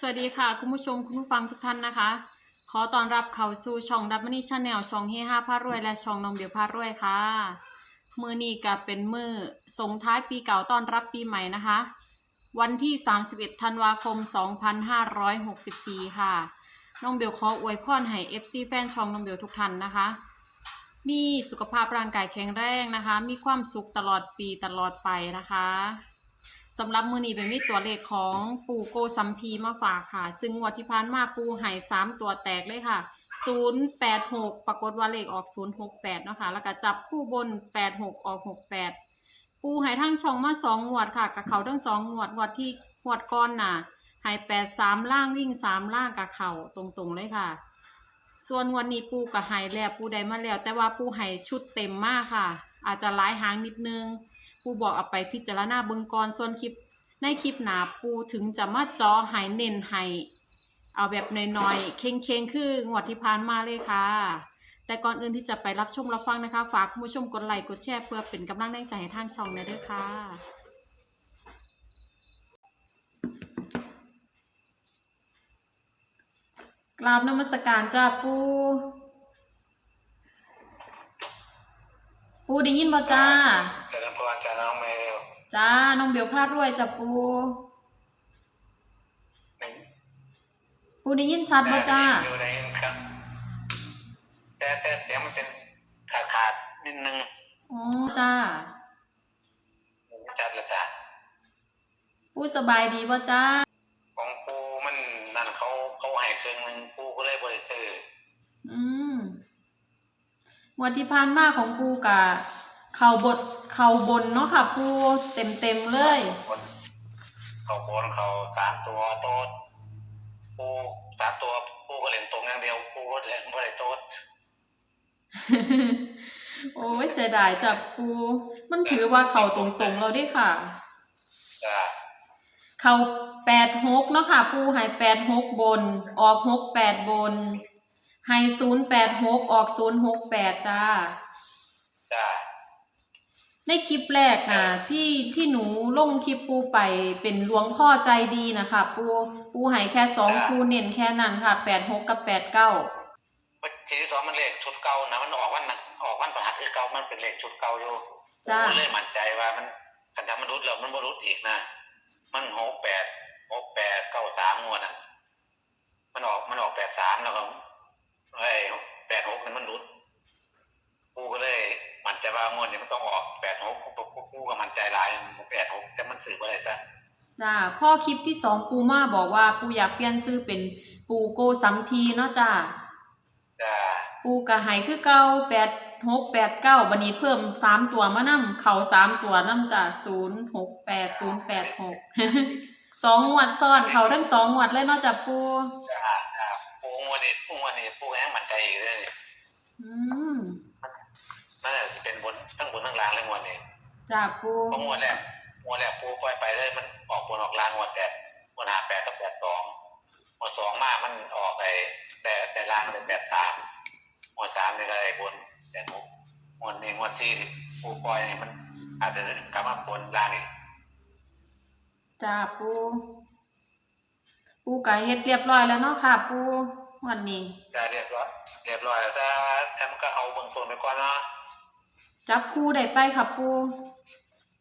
สวัสดีค่ะ คุณผู้ชมคุณผู้ฟังทุกท่านนะคะ ขอต้อนรับเข้าสู่ช่องดับมันนี่ชาแนลช่องเฮฮาพารวย และช่องน้องเบียวพารวยค่ะ มือนี้ก็เป็นมือส่งท้ายปีเก่าต้อนรับปีใหม่นะคะ วันที่ 31 ธันวาคม 2564 ค่ะ น้องเบลขออวยพรให้ FC แฟนช่องน้องเบลทุกท่านนะคะ มีสุขภาพร่างกายแข็งแรงนะคะ มีความสุขตลอดปีตลอดไปนะคะ สำหรับมือนี้เป็นมีตัวเลขของปูโกซัมพีมาฝากค่ะ ซึ่งงวดที่ผ่านมาปูหายสามตัวแตกเลยค่ะ086ปดหกปรากฏว่าเลขออก068เนาะค่ะแล้วก็จับคู่บน86ออก68ปูใหายทั้งช่องมาสองงวดค่ะกับเขาทั้งสองงวดงวดที่งวดก้อนน่ะหาย83ล่างวิ่ง3ล่างกับเขาตรงๆเลยค่ะ ส่วนวันนี้ปูกับไฮแล้วปูได้มาแล้ว แต่ว่าปูไฮชุดเต็มมากค่ะ อาจจะหลายหางนิดนึง ปูบอกเอาไปพิจารณาเบิ่งก่อนส่วนคลิปในคลิปหนาปูถึงจะมาจอไฮเน้นไฮเอาแบบน้อยๆ เค้งๆ คืองวดที่ผ่านมาเลยค่ะ แต่ก่อนอื่นที่จะไปรับชมรับฟังนะคะ ฝากผู้ชมกดไลค์กดแชร์เพื่อเป็นกำลังแรงใจให้ทางช่องนะด้วยค่ะ กราบนมัสการจ้าปู ปูได้ยินบ่จ้าจริญพร จ้าน้องเมลจ้า น้องเบลพาดรวยจ้าปูปูได้ยินชัดบ่จ้าอยู่ในครับ แต่แต่เสียงมันเป็นขาดขาดๆนิดนึงอ๋อจ้าไม่ชัดละจ้ะปูสบายดีบ่จ้าของปูมันนั่นเขาเขาให้ครึ่งหนึงปูก็เลยบริสุทธิ์อืมงวันที่ผ่านมาของปูกะ เข่าบดเข่าบนเนาะค่ะปูเต็มเต็มๆเลย เขาโบนเขาสามตัวโต๊ดปูสามตัวปูก็เล่นตรงอย่างเดียวปูก็เล่นบริโต๊ดโอ้ยเสียดายจ้ะปู มันถือว่าเข่าตรงๆเราได้ค่ะ จ้ะเขาแปดหกเนาะค่ะ ปูให้แปดหกบน ออกหกแปดบนให้ศูนย์แปดหกออกศูนย์หกแปดจ้า จ้ะ ในคลิปแรกนะที่ที่หนูลงคลิปปูไปเป็นหลวงพ่อใจดีนะคะ ปูปูให้แค่สองปูเน้นแค่นั้นค่ะแปดหกกับแปดเก้าทีที่สองมันเลขชุดเก่านะมันออกวันนะออกวันประหัสคือเก่ามันเป็นเลขชุดเก่าอยู่จ้าผมเลยมั่นใจว่ามันคันทำมันรุดแล้วมันบ่รุดอีกนะมันหกแปดหกแปดเก้าสามงวดอะมันออกมันออกแปดสามแล้วก็ไอ้แปดหกนี่มันรุดกูก็เลยมั่นใจ ว่างวดนี้มันต้องออกแปดหกกูก็มั่นใจหลายแปดหกจะมันสื่ออะไรซะจ้าพ่อคลิปที่สองปูมาบอกว่าปูอยากเปลี่ยนซื้อเป็นปูโกสัมพีเนาะจ้าจ้าปูกะหายคือเก่าแปดหกแปดเก้าบันนี้เพิ่มสามตัวมานำเขาสามตัวนำจากศูนย์หกแปดศูนย์แปดหกสองงวดซ้อนเขาทั้งสองงวดเลยเนาะจ้ะปูจ้าจ้าปูงวดนี้ปูงวดนี้ปูยังมั่นใจอีกเลย อืม น่าจะเป็นบนทั้ งบนทั้งล่างเลยงวดนี้จ้าปูเพราะงวดแรกงวดแรกปูปล่อยไปเลยมันออกบนออกล่างงวดแปดงวดหาแปดกับแปดสองงวดสองมามันออกไอ้แต่แต่ล่างเป็นแปดสามงวดสามนี่ก็ไอ้บนแปดหกงวดนี้งวดสี่ที่ปูปล่อยนี่มัน อาจจะกลับมาบนล่างอีกจ้าปูปูกะเฮ็ดเรียบร้อยแล้วเนาะค่ะ ปูวันนี้จะเรียบร้อยเรียบร้อยแล้วถ้าถ้ามันก็เอาเบื้องต้นไปก่อนเนาะ จับคู่ได้ไปค่ะปู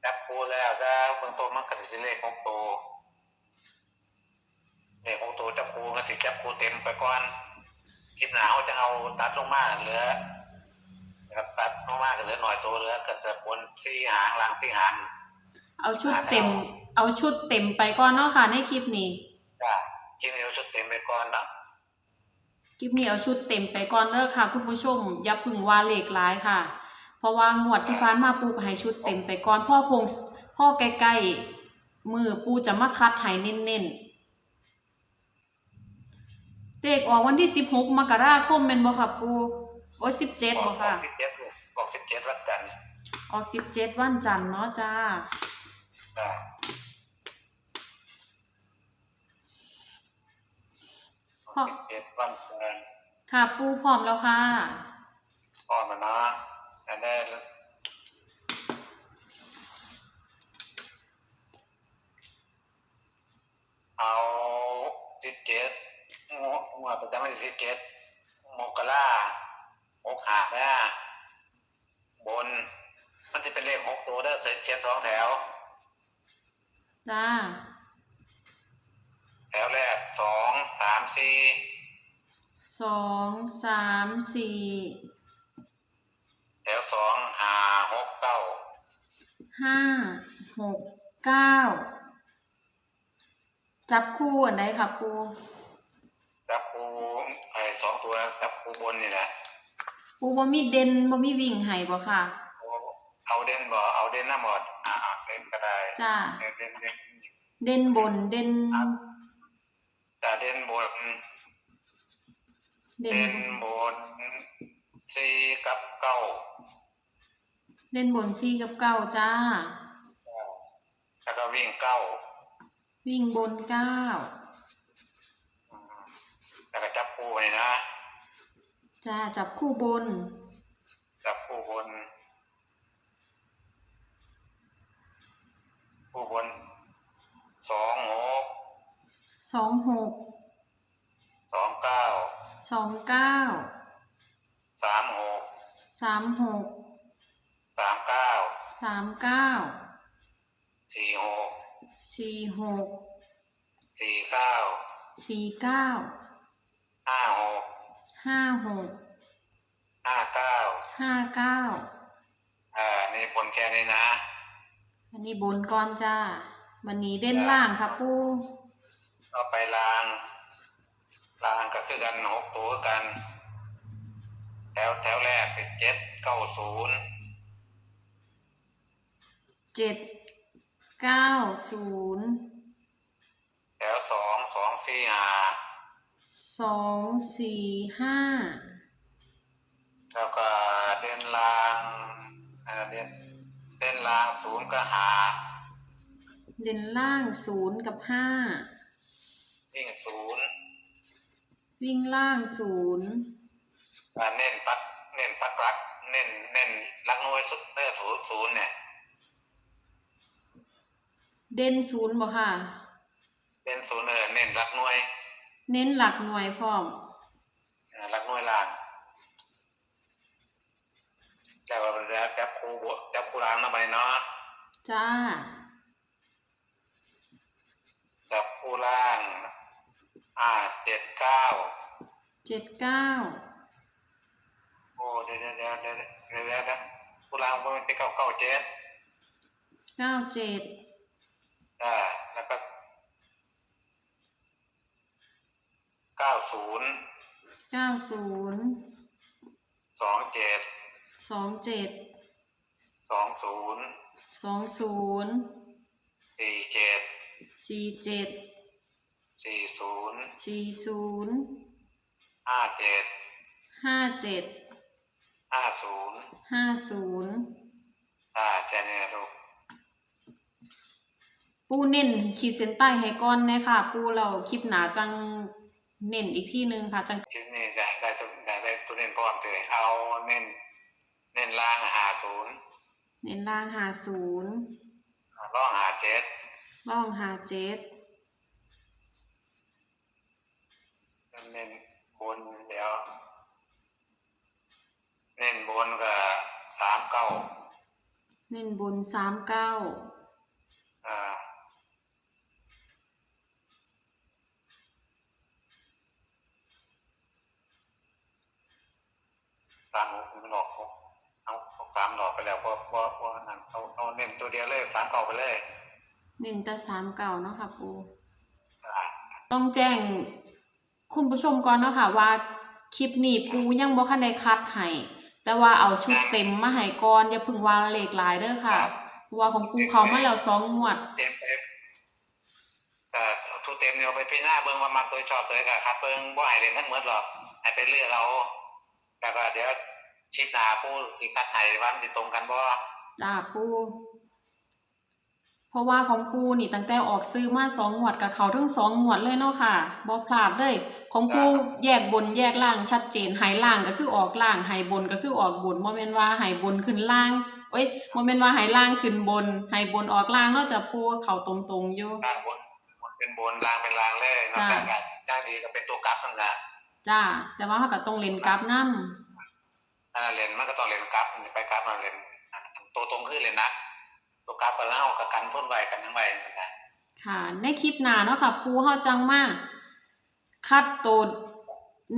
จับปูแล้วถ้าเบื้องต้นมันก็จะเลขหกตัวเลขหกตัวจับคูก็สิจับคูเต็มไปก่อนคลิปหนาเขาจะเอาตัดลงมาเหลือนะครับตัดลงมาก็เหลือหน่อยตัวเหลือก็จะบนสี่หางล่างสี่หางเอาชุดเต็ม เอาชุดเต็มไปก่อนเนาะค่ะในคลิปนี้จ้ะคลิปนี้เอาชุดเต็มไปก่อนนะคลิปนี้เอาชุดเต็มไปก่อนเด้อค่ะ คุณผู้ชม อย่าเพึ่งว่าเลขร้ายค่ะ เพราะว่างวดที่ผ่านมาปูก็ให้ชุดเต็มไปก่อนพ่อคงพ่อใกล้ๆมือปูจะมาคัดให้เน้นๆเลขออกวันที่สิบหกมกราคมเป็นบ่ค่ะปูโอ้สิบเจ็ดอบ่อกค่ะ สิบเจ็ดออกสิบเจ็ดวันจันทร์ออกสิบเจ็ดวันจันทร์เนาะจ้าจ้ะพ่อ สิบเจ็ดวันจันทร์ค่ะปูพร้อมแล้วค่ะก่อนมานะ อันนี้เอาสิบวดประจำวันที่สิบเจ็ดมกราหกหักนะบน มันจะเป็นเลขหกตัวเด้อเขียนสองแถว จ้า แถวแรกสองสามสี่สองสามสี่แถวสองห้าหกเก้าห้าหกเก้าจับคู่อันไหนค่ะปูจับคูไอ้สองตัวจับคูบนนี่แหละปูบ่มีเด่นบ่มีวิ่งให้บ่ค่ะเอาเอาเด่นบ่เอาเด่นหน้าหมดอ่าเอาเด่นก็ได้จ้าเด่นเด่นเด่นเด่นบนเด่นแต่เด่นบนเด่เด่นนบน สี่กับเก้าเด่นบนสี่กับเก้าจ้า แล้วก็วิ่งเก้าวิ่งบนเก้าอืมแล้วก็จับคู่นี่นะจ้าจับคู่บน จับคู่บน คู่บนสองหกสองหกสองเก้าสองเก้า สามหกสามหกสามเก้าสามเก้าสี่หกสี่หกสี่เก้าสี่เก้าห้าหกห้าหกห้าเก้าห้าเก้าอ่านี่บนแค่นี้นะ อันนี้บนก่อนจ้าวันนี้เด่นล่างค่ะปูก็ไปลางลางก็คือกันหกตัวคือกัน แถวแถวแรกสิบเจ็ดเก้าศูนย์เจ็ดเก้าศูนย์แถวสองสองสี่ห้าสองสี่ห้าแล้วก็เดินลางอ่าเดินเดินลางศูนย์ก็หาเด่นล่างศูนย์กับห้าวิ่งศูนย์วิ่งล่างศูนย์อ่า เน้นปักเน้นปักรัก เน้นเน้นรักน้อยสุดเน้นศูนย์ศูนย์เนี่ย เด่นศูนย์บ่ค่ะเป็นศูนย์เออเน้นรักน้อยเน้นหลักหน่วยพร้อมอ่ารักน้อยลางแล้วก็จะจับครูบจับครูรางนะไปเนาะจ้าจับคู่ล่าง อ่าเจ็ดเก้าเจ็ดเก้าโอ้ เดี๋ยวเดี๋ยวเดี๋ยวเดี๋ยวเดี๋ยวเดี๋ยวเดี๋ยวคู่ล่างมันเป็นเก้าเก้าเจ็ดเก้าเจ็ดอ่าแล้วก็เก้าศูนย์เก้าศูนย์สองเจ็ดสองเจ็ดสองศูนย์สองศูนย์สี่เจ็ดสี่เจ็ดสี่ศูนย์สี่ศูนย์ห้าเจ็ดห้าเจ็ด ห้าศูนย์ห้าศูนย์อ่าใช่เนี่ยลูกปูเน้นขีดเส้นใต้ให้ก้อนนะค่ะ ปูเราคลิปหนาจังเน้นอีกที่หนึ่งค่ะจังชิ้นนี้ได้ได้ตัวได้ได้ตัวเน้นพร้อมเลยเอาเน้นเน้นล่างหาศูนย์เน้นล่างหาศูนย์ล่องหาเจ็ดล่องหาเจ็ดเน้นบนเดี๋ยว เน้นบนก็สามเก้าเน้นบนสามเก้าอ่าสามหกมันออกหกเอาหกสามดอกไปแล้วเพราะเพราะเพราะนั่นเอาเอาเน้นตัวเดียวเลยสามเก้าไปเลยเน้นแต่สามเก้าเนาะค่ะปูอ่าต้องแจ้งคุณผู้ชมก่อนเนาะค่ะว่าคลิปนี้ปูยังบ่คันได้คัดให้ แต่ว่าเอาชุดเต็มมาให้ก่อนอย่าเพึ่งว่าเลขหลายเด้อค่ะเพราะว่าของปูเขามาแล้วสองงวด เต็มเต็มก็ทุกเต็มเนี่ยเอาไปพิจารณาเบิ่งว่ามักตัวชอบตัวใดก็คัดเบิ่งบ่ให้เล่นทั้งหมดหรอกให้ไปเลือกเอาแล้วก็เดี๋ยวชิปหน้าผู้สิคัดให้ว่ามันสิตรงกันบ่จ้าปูเพราะว่าของปูนี่ตั้งแต่ออกซื้อมาสองงวดกับเขาทั้งสองงวดเลยเนาะค่ะบ่พลาดเลย ของปูแยกบนแยกล่างชัดเจนไหล่างก็คือออกล่างไหบนก็คือออกบนบ่แม่นว่าไหบนขึ้นล่างเอ้ยบ่แม่นว่าไหล่างขึ้นบนไหบนออกล่างเนาะจะปูเขาตรงๆอยู่ล่างบนบนเป็นบนล่างเป็นล่างเลยนอกจากจ้ะจ้างดีก็เป็นตัวกลับนั่นแหละจ้า แต่ว่าเขาก็ต้องเล่นกราฟนำอ่าเลนมันก็ต้องเลนกราฟไปกราฟมาเลนตัวตรงขึ้นเลยนะตัวกราฟไปแล้วเอากับกันพ่นไวกันทั้งไวกันนะค่ะ ในคลิปหน้าเนาะค่ะปูเฮาจังมา คัดตัว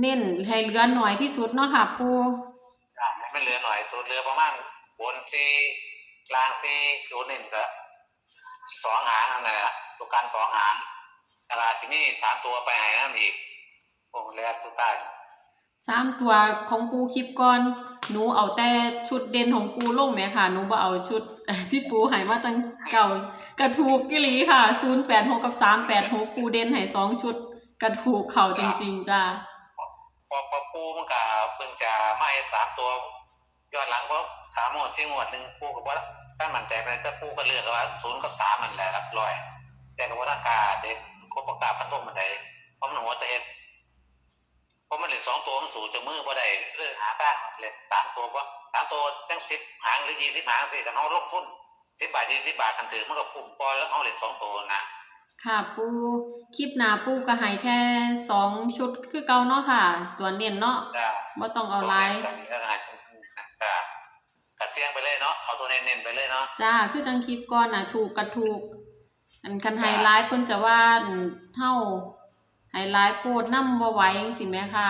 เน้นให้เหลือหน่อยที่สุดเนาะค่ะปูอ่าไม่เหลือหน่อยสุดเหลือประมาณบนซีกลางซีตัวหนึ่งก็สองหางนั่นแหละตัวการสองหางตลาดที่นี่สามตัวไปหายน้ำอีกผมเลยสุดท้ายสามตัวของปูคลิปก่อน หนูเอาแต่ชุดเด่นของปูลงไหมค่ะ หนูบ่เอาชุด ที่ปูใหายมาตั้งเก่ากระถูกกิลีค่ะ086กับ386ปูเด่นให้สองชุด กระถูกเขาจริง ๆจ้าพอพอปูมันก็เพิ่งจะมาให้สามตัวย้อนหลังเพราะสามหมวดสี่หมวดหนึ่งปูกับว่าถ้ามันใจไปจะปูก็เลือกว่าศูนย์กับสามมันแหละรับรอย แต่กับว่าถ้ากาเด็กคบประกล้าฟันธงมันได้เพราะมันหัวจะเฮ็ดเพราะมันเหลือสองตัวมันสูงจะมือบ่ได้เลือกหาบ้งเลยสามตัวว่าสามตัวตั้งสิบหางหรือยี่สิบหางสิแต่เขาลงทุนสิบบาทยี่สิบบาทคันถือมันก็คุ้มพอแล้วเอาเหรียญสองตัวนะ ค่ะปูคลิปหน้าปูก็ให้แค่สองชุดคือเก่าเนาะค่ะ ตัวเน้นเนาะจ้าบ่ต้องเอาหลายจ้าก็เสี่ยงไปเลยเนาะเอาตัวเน้นๆไปเลยเนาะ จ้า คือจังคลิปก่อนน่ะ ถูกกระถูก อันคันไฮไลท์เพิ่นจะว่าอั่นเท่าไฮไลท์โพดนำบ่ไหวจังซี่แหมค่ะ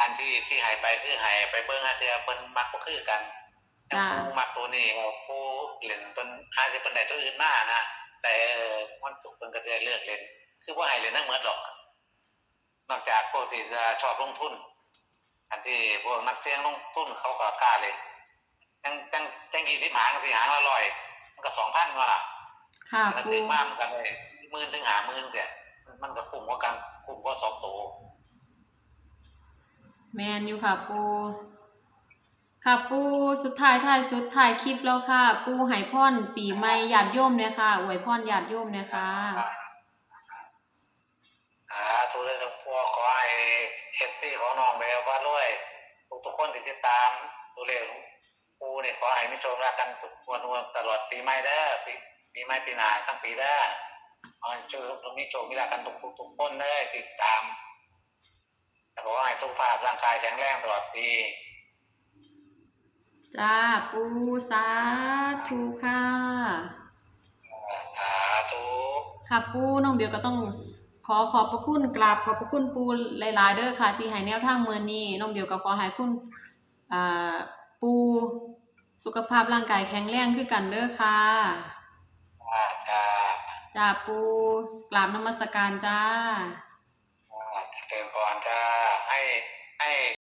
อันที่ที่หายไปคือหายไปเบิ้งอาเซียเปิ้นมักบ่คือกันจ้า ผู้มักตัวนี้ผู้เล่นเปิ้นอาจจะเปิ้นได้ตัวอื่นมานะ แต่เออมันถูกเพิ่นก็จะเลือกเล่นคือบ่ให้เล่นทั้งหมดหรอก นอกจากพวกที่จะชอบลงทุน อันที่พวกนักเสี่ยงลงทุนเขาก็กล้าเล่นจังจังจัง20หางสิหางละร้อยมันก็2,000ว่าล่ะค่ะถ้าปูซื้อมามันก็ได้40,000ถึง50,000เสียมันก็คุ้มกว่ากันคุ้มกว่าสองตัวแมนอยู่ค่ะปู ค่ะปูสุดท้ายท้ายสุดท้ายคลิปแล้วค่ะ ปูให้พรปีใหม่ญาติโยมเนี่ยค่ะอวยพรญาติโยมเนี่ยค่ะอ่าทุเรื่องพวกขอให้เอฟซีของน้องเบลว่าด้วยทุกทุกๆคนที่ติดตามตัวเลขปูเนี่ยขอให้มิชมรักกันทุกวันวันตลอดปีใหม่เด้อปีปีใหม่ปีหน้าทั้งปีเด้อขอให้ช่วยลูกมิชมมิรักกันทุกทุกคนเด้อติดตามแต่ขอให้สุขภาพร่างกายแข็งแรงตลอดปี จ้าปูสาธุค่ะสาธุค่ะปูน้องเบลก็ต้องขอขอบพระคุณกราบขอบพระคุณปูหลายๆเด้อค่ะ ที่ให้แนวทางมื้อนี้น้องเบลก็ขอให้คุณอ่าปูสุขภาพร่างกายแข็งแรงคือกันเด้อค่ะจ้าจ้าจ้าปูกราบนมัสการจ้าจ้าเจริญพรจ้าให้ให้